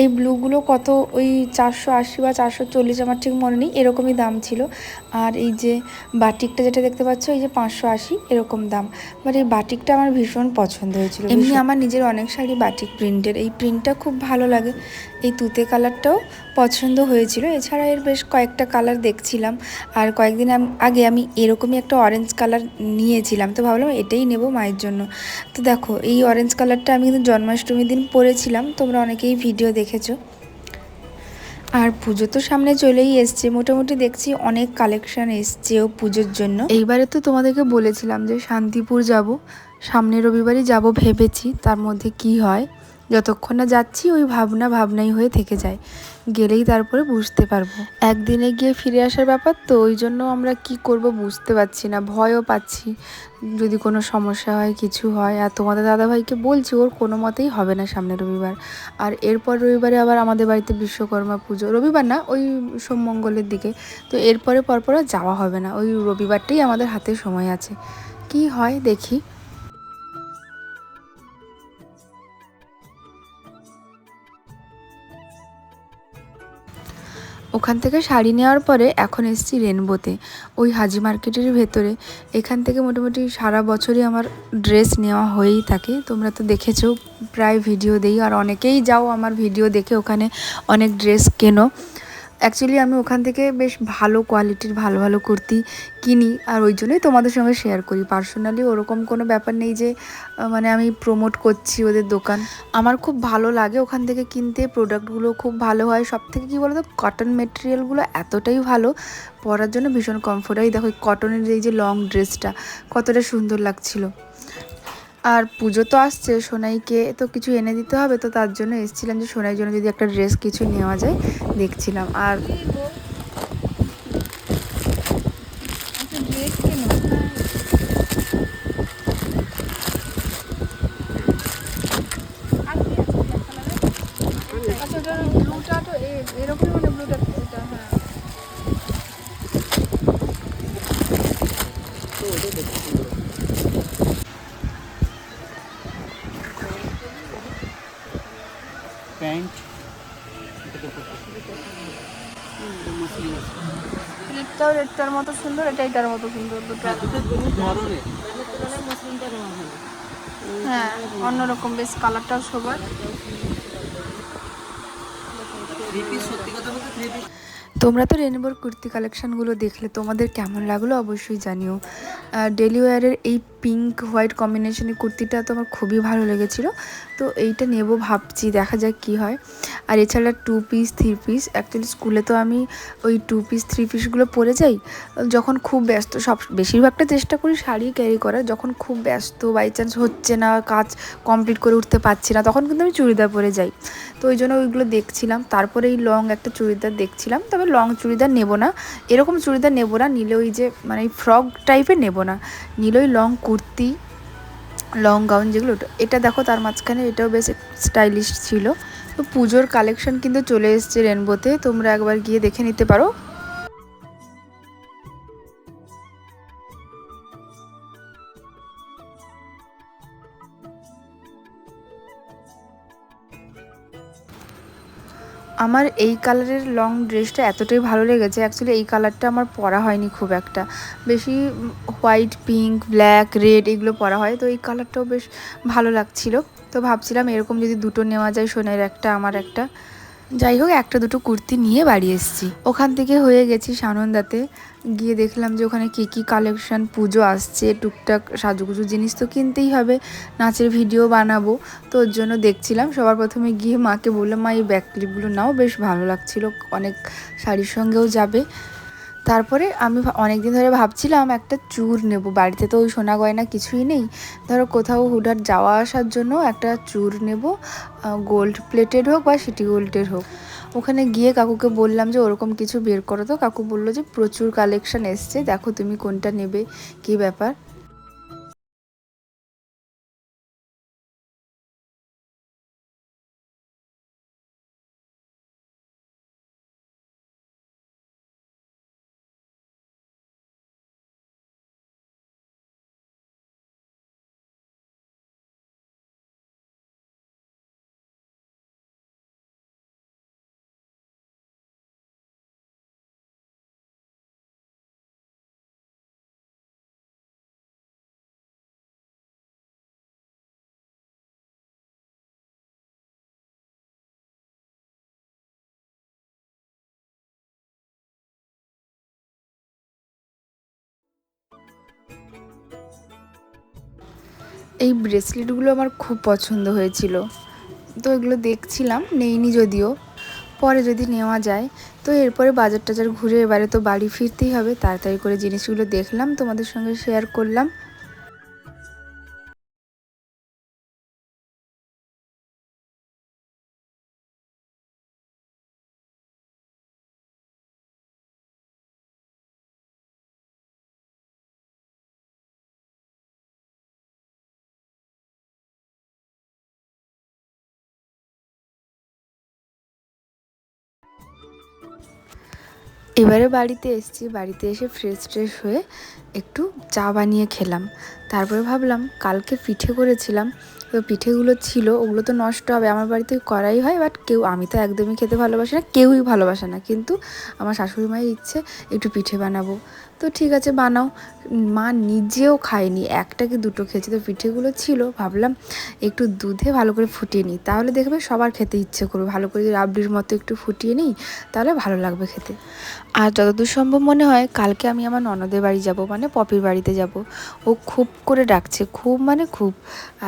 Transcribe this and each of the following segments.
এই ব্লুগুলো কত ওই চারশো আশি বা চারশো চল্লিশ আমার ঠিক মনে নেই এরকমই দাম ছিল। আর এই যে বাটিকটা যেটা দেখতে পাচ্ছ এই যে পাঁচশো আশি এরকম দাম। বাট এই বাটিকটা আমার ভীষণ পছন্দ হয়েছিল। এমনি আমার নিজের অনেক শাড়ি বাটিক প্রিন্টের। এই প্রিন্টটা খুব ভালো লাগে। এই তুতে কালারটাও পছন্দ হয়েছিল। এছাড়া এর বেশ কয়েকটা কালার দেখছিলাম। আর কয়েকদিন আগে আমি এরকমই একটা অরেঞ্জ কালার নিয়েছিলাম। তো ভাবলাম এটাই নেব মায়ের জন্য। তো দেখো এই অরেঞ্জ কালারটা আমি কিন্তু জন্মাষ্টমীর দিন পরেছিলাম। তোমরা অনেকেই ভিডিও দেখেছ? আর পুজো তো সামনে চলেই এসছে। মোটামুটি দেখছি অনেক কালেকশন এসছেও পুজোর জন্য। এইবারে তো তোমাদেরকে বলেছিলাম যে শান্তিপুর যাব। সামনের রবিবারই যাব ভেবেছি, তার মধ্যে কি হয়? যতক্ষণ না যাচ্ছি, ওই ভাবনা ভাবনাই হয়ে থেকে যায়। গেলেই তারপরে বুঝতে পারব। একদিনে গিয়ে ফিরে আসার ব্যাপার তো, ওই জন্য আমরা কি করব বুঝতে পারছি না, ভয়ও পাচ্ছি। যদি কোনো সমস্যা হয়, কিছু হয়, আর তোমাদের দাদাভাইকে বলছি, ওর কোনো মতেই হবে না সামনে রবিবার। আর এরপর রবিবারে আবার আমাদের বাড়িতে বিশ্বকর্মা পুজো। রবিবার না, ওই সোমমঙ্গলের দিকে। তো এরপরে পরপর যাওয়া হবে না। ওই রবিবারটাই আমাদের হাতে সময় আছে। কি হয় দেখি। ওখান থেকে শাড়ি নেওয়ার পরে এখন এসছি রেনবোতে, ওই হাজি মার্কেটের ভেতরে। এখান থেকে মোটামুটি সারা বছরই আমার ড্রেস নেওয়া হয়েই থাকে। তোমরা তো দেখেছ, প্রায় ভিডিও দেই। আর অনেকেই যাও আমার ভিডিও দেখে ওখানে অনেক ড্রেস কেনো। অ্যাকচুয়ালি আমি ওখান থেকে বেশ ভালো কোয়ালিটির ভালো ভালো কুর্তি কিনি আর ওই জন্যই তোমাদের সঙ্গে শেয়ার করি। পার্সোনালি ওরকম কোনো ব্যাপার নেই যে মানে আমি প্রমোট করছি ওদের দোকান। আমার খুব ভালো লাগে ওখান থেকে কিনতে প্রোডাক্টগুলো খুব ভালো হয়। সব থেকে কী বলতো কটন মেটেরিয়ালগুলো এতটাই ভালো, পরার জন্য ভীষণ কমফোর্ট হয়। দেখো কটনের এই যে লং ড্রেসটা কতটা সুন্দর লাগছিল। আর পুজো তো আসছে, সোনাইকে তো কিছু এনে দিতে হবে, তো তার জন্য এসেছিলাম যে সোনাইয়ের জন্য যদি একটা ড্রেস কিছু নেওয়া যায়, দেখছিলাম। আর প্যান্ট মতো সুন্দর মতো সুন্দর বেশ কালারটাও সবার। তোমরা তো রেনবোর কুর্তি কালেকশানগুলো দেখলে, তোমাদের কেমন লাগল অবশ্যই জানিও। ডেলি ওয়ারের এই পিঙ্ক হোয়াইট কম্বিনেশনের কুর্তিটা তো আমার খুবই ভালো লেগেছিলো। তো এইটা নেব ভাবছি, দেখা যাক কি হয়। আর এছাড়া two piece three piece actually স্কুলে তো আমি ওই টু পিস থ্রি পিসগুলো পরে যাই। যখন খুব ব্যস্ত, সব, বেশিরভাগটা চেষ্টা করি শাড়ি ক্যারি করার, যখন খুব ব্যস্ত বাই চান্স হচ্ছে না, কাজ কমপ্লিট করে উঠতে পারছি না, তখন কিন্তু আমি চুড়িদার পরে যাই। তো ওই জন্য ওইগুলো দেখছিলাম, তারপরে এই লং একটা চুড়িদার দেখছিলাম, তবে লং চুড়িদার নেব না। এরকম চুড়িদার নেব না, নিলে ওই যে মানে ফ্রক টাইপের নেব না। নিলে ওই লং কুর্তি লং গাউন যেগুলো এটা দেখো তার মাঝখানে এটাও বেশ স্টাইলিশ ছিল। তো পুজোর কালেকশন কিন্তু চলে এসছে রেনবোতে তোমরা একবার গিয়ে দেখে নিতে পারো। আমার এই কালারের লং ড্রেসটা এতটাই ভালো লেগেছে অ্যাকচুয়ালি এই কালারটা আমার পরা হয়নি খুব একটা। বেশি হোয়াইট পিঙ্ক ব্ল্যাক রেড এগুলো পরা হয়, তো এই কালারটাও বেশ ভালো লাগছিল। তো ভাবছিলাম এরকম যদি দুটো নেওয়া যায় সোনের একটা, আমার একটা। যাই হোক, একটা দুটো কুর্তি নিয়ে বাড়ি এসেছি। ওখান থেকে হয়ে গেছি সানন্দাতে। গিয়ে দেখলাম যে ওখানে কী কী কালেকশন পুজো আসছে, টুকটাক সাজুগুজু জিনিস তো কিনতেই হবে। নাচের ভিডিও বানাবো। তো ওর জন্য দেখছিলাম। সবার প্রথমে গিয়ে মাকে বললাম, মা, এই ব্যাক ক্লিপগুলো নাও, বেশ ভালো লাগছিল। অনেক শাড়ির সঙ্গেও যাবে। তারপরে আমি অনেক দিন ধরে ভাবছিলাম, একটা চুর নেব। বাড়িতে তো ওই সোনা গয়না কিছুই নেই। ধরো কোথাও হুডার যাওয়া আসার জন্য একটা চুর নেব। গোল্ড প্লেটেড হোক বা সিটি গোল্ডের হোক। ওখানে গিয়ে কাকুকে বললাম যে, ওরকম কিছু বের করো তো। কাকু বলল যে, প্রচুর কালেকশান এসছে। দেখো তুমি কোনটা নেবে? কি ব্যাপার? এই ব্রেসলেটগুলো আমার খুব পছন্দ হয়েছিল। তো এগুলো দেখছিলাম, নেইনি যদিও। পরে যদি নেওয়া যায়, তো এরপরে বাজার টাজার ঘুরে এবারে তো বাড়ি ফিরতেই হবে। তাড়াতাড়ি করে জিনিসগুলো দেখলাম, তোমাদের সঙ্গে শেয়ার করলাম। এবারে বাড়িতে এসেছি, বাড়িতে এসে ফ্রেশ ট্রেশ হয়ে একটু চা বানিয়ে খেলাম। তারপরে ভাবলাম কালকে পিঠে করেছিলাম, তো পিঠেগুলো ছিল, ওগুলো তো নষ্ট হবে, আমার বাড়িতে করাই হয় বাট কেউ, আমি তো একদমই খেতে ভালোবাসি না, কেউই ভালোবাসে না। কিন্তু আমার শাশুড়ি মায়ের ইচ্ছে, একটু পিঠে বানাবো। তো ঠিক আছে, বানাও। মা নিজেও খায়নি, একটা কি দুটো খেয়েছে। তো পিঠেগুলো ছিল, ভাবলাম একটু দুধে ভালো করে ফুটিয়ে নিই। তাহলে দেখবে সবার খেতে ইচ্ছে করবে। ভালো করে রাবড়ির মতো একটু ফুটিয়ে নিই, তাহলে ভালো লাগবে খেতে। আর যতদূর সম্ভব মনে হয়, কালকে আমি আমার ননদের বাড়ি যাব মানে পপির বাড়িতে যাব। ও খুব করে ডাকছে, খুব মানে খুব।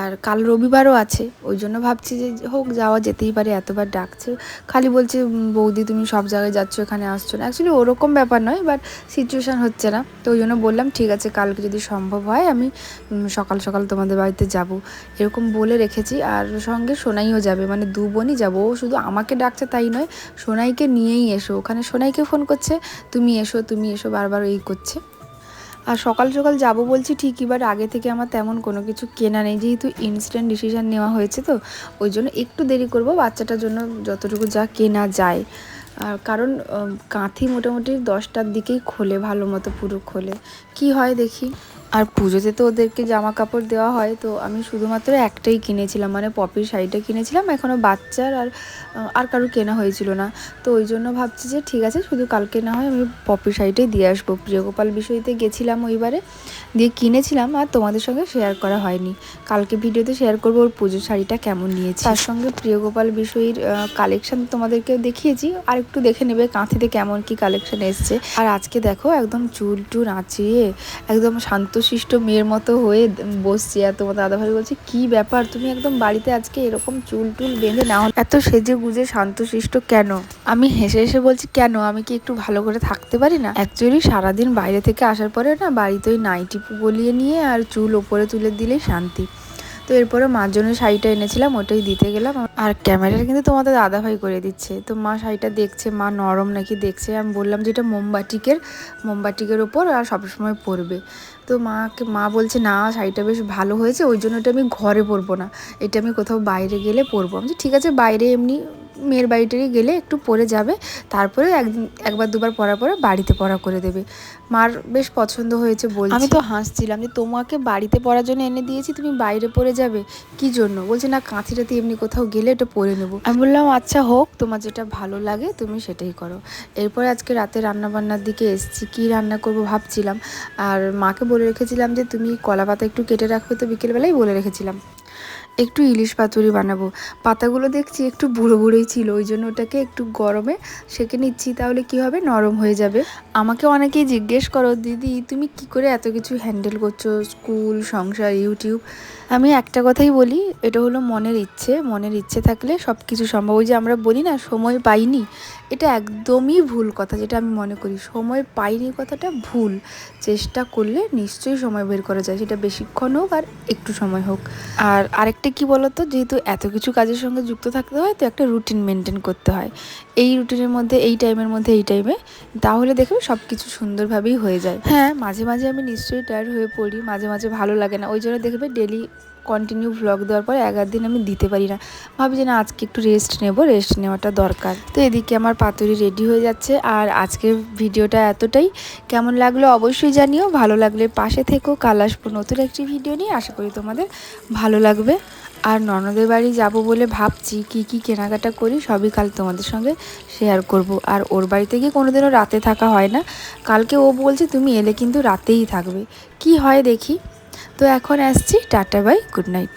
আর কাল রবিবারও আছে, ওই জন্য ভাবছি যে হোক, যাওয়া যেতেই পারে, এতবার ডাকছে। খালি বলছে বৌদি, তুমি সব জায়গায় যাচ্ছ, এখানে আসছো না। অ্যাকচুয়ালি ওরকম ব্যাপার নয় বাট সিচুয়েশান হচ্ছে না তো ওই জন্য বললাম, ঠিক আছে, কালকে যদি সম্ভব হয়, আমি সকাল সকাল তোমাদের বাড়িতে যাব। এরকম বলে রেখেছি। আর সঙ্গে সোনাইও যাবে মানে দু বোনই যাব। ও শুধু আমাকে ডাকছে তাই নয়, সোনাইকে নিয়েই এসো। ওখানে সোনাইকে ফোন করছে, তুমি এসো তুমি এসো, বারবার এই করছে। আর সকাল সকাল যাব বলছি ঠিকই বাট আগে থেকে আমার তেমন কোনো কিছু কেনা নেই। যেহেতু ইনস্ট্যান্ট ডিসিশান নেওয়া হয়েছে তো, ওই জন্য একটু দেরি করব। বাচ্চাটার জন্য যতটুকু যা কেনা যায়। আর কারণ কাঁথি মোটামুটি দশটার দিকেই খোলে ভালো মতো পুরো খোলে। কি হয় দেখি? আর পুজোতে তো ওদেরকে জামা কাপড় দেওয়া হয়, তো আমি শুধুমাত্র একটাই কিনেছিলাম মানে পপির শাড়িটা কিনেছিলাম এখনও বাচ্চার আর আর কারও কেনা হয়েছিল না। তো ওই জন্য ভাবছি যে ঠিক আছে, শুধু কালকে না হয় আমি পপির শাড়িটাই দিয়ে আসব। প্রিয়গোপাল বিষয়তে গেছিলাম ওইবারে দিয়ে কিনেছিলাম আর তোমাদের সঙ্গে শেয়ার করা হয়নি। কালকে ভিডিওতে শেয়ার করব ওর পুজোর শাড়িটা কেমন নিয়েছি। তার সঙ্গে প্রিয়গোপাল বিষয়ের কালেকশান তোমাদেরকে দেখিয়েছি, আর একটু দেখে নেবে কাঁথিতে কেমন কি কালেকশান এসছে। আর আজকে দেখো একদম চুল টুল আঁচিয়ে, একদম শান্তশিষ্ট মেয়ের মতো হয়ে বসছি আর তোমার দাদাভাই বলছে, কি ব্যাপার? তুমি একদম বাড়িতে আজকে এরকম চুল টুল বেঁধে নাও এত সেজে গুজে শান্তশিষ্ট কেন? আমি হেসে হেসে বলছি, কেন? আমি কি একটু ভালো করে থাকতে পারি না? অ্যাকচুয়ালি সারাদিন বাইরে থেকে আসার পরে না বাড়িতে ওই নাইটি গলিয়ে নিয়ে আর চুল ওপরে তুলে দিলেই শান্তি। তো এরপরে মার জন্য শাড়িটা এনেছিলাম, ওটাই দিতে গেলাম। আর ক্যামেরাটা কিন্তু তোমাদের দাদাভাই করে দিচ্ছে। তো মা শাড়িটা দেখছে, মা নরম নাকি দেখছে। আমি বললাম যে এটা মোমবাটিকের মোমবাটিকের ওপর আর সবসময় পরবে। তো মাকে, মা বলছে, না, শাড়িটা বেশ ভালো হয়েছে, ওই জন্য এটা আমি ঘরে পরবো না। এটা আমি কোথাও বাইরে গেলে পরবো। আমি ঠিক আছে, বাইরে এমনি মেয়ের বাড়িটারি গেলে একটু পরে যাবে তারপরে একদিন একবার দুবার পরার পরে বাড়িতে পরা করে দেবে। মার বেশ পছন্দ হয়েছে বলছে। আমি তো হাসছিলাম যে তোমাকে বাড়িতে পরার জন্য এনে দিয়েছি, তুমি বাইরে পরে যাবে, কি জন্য? বলছে, না কাঁথিটাতে এমনি কোথাও গেলে এটা পরে নেব। আমি বললাম আচ্ছা হোক, তোমার যেটা ভালো লাগে তুমি সেটাই করো। এরপরে আজকে রাতে রান্নাবান্নার দিকে এসেছি, কি রান্না করব ভাবছিলাম। আর মাকে বলে রেখেছিলাম যে, তুমি কলা পাতা একটু কেটে রাখবে তো বিকেলবেলায়, বলে রেখেছিলাম। একটু ইলিশ পাতুরি বানাবো। পাতাগুলো দেখছি একটু বুড়ো বুড়োই ছিল, ওই জন্য ওটাকে একটু গরমে সেকে নিচ্ছি, তাহলে কি হবে? নরম হয়ে যাবে। আমাকে অনেকেই জিজ্ঞেস করো, দিদি, তুমি কি করে এত কিছু হ্যান্ডেল করছ? স্কুল, সংসার ইউটিউব আমি একটা কথাই বলি, এটা হলো মনের ইচ্ছে। মনের ইচ্ছে থাকলে সব কিছু সম্ভব। ওই যে আমরা বলি না, সময় পাইনি। এটা একদমই ভুল কথা যেটা আমি মনে করি। সময় পাইনি কথাটা ভুল। চেষ্টা করলে নিশ্চয়ই সময় বের করা যায়। সেটা বেশিক্ষণ হোক আর একটু সময় হোক। আর আরেকটা কি বলতো? যেহেতু এত কিছু কাজের সঙ্গে যুক্ত থাকতে হয় তো একটা রুটিন মেনটেন করতে হয়। এই রুটিনের মধ্যে এই টাইমের মধ্যে এই টাইমে তাহলে দেখবে সব কিছু সুন্দরভাবেই হয়ে যায়। হ্যাঁ। মাঝে মাঝে আমি নিশ্চয়ই টায়ার্ড হয়ে পড়ি মাঝে মাঝে ভালো লাগে না। ওই জন্য দেখবে ডেলি কন্টিনিউ ভ্লগ দেওয়ার পর এগারো দিন আমি দিতে পারি না। ভাবি যে না, আজকে একটু রেস্ট নেব রেস্ট নেওয়াটা দরকার। তো এদিকে আমার পাতুরি রেডি হয়ে যাচ্ছে আর আজকের ভিডিওটা এতটাই। কেমন লাগল অবশ্যই জানিও, ভালো লাগলে পাশে থেকো। কাল আসব নতুন একটি ভিডিও নিয়ে। আশা করি তোমাদের ভালো লাগবে। আর ননদের বাড়ি যাব বলে ভাবছি কি কি কেনাকাটা করি, সবই কাল তোমাদের সঙ্গে শেয়ার করব। আর ওর বাড়িতে গিয়ে কোনোদিনও রাতে থাকা হয় না। কালকে ও বলছে, তুমি এলে কিন্তু রাতেই থাকবে। কি হয় দেখি। তো এখন আসছি টাটা বাই গুড নাইট।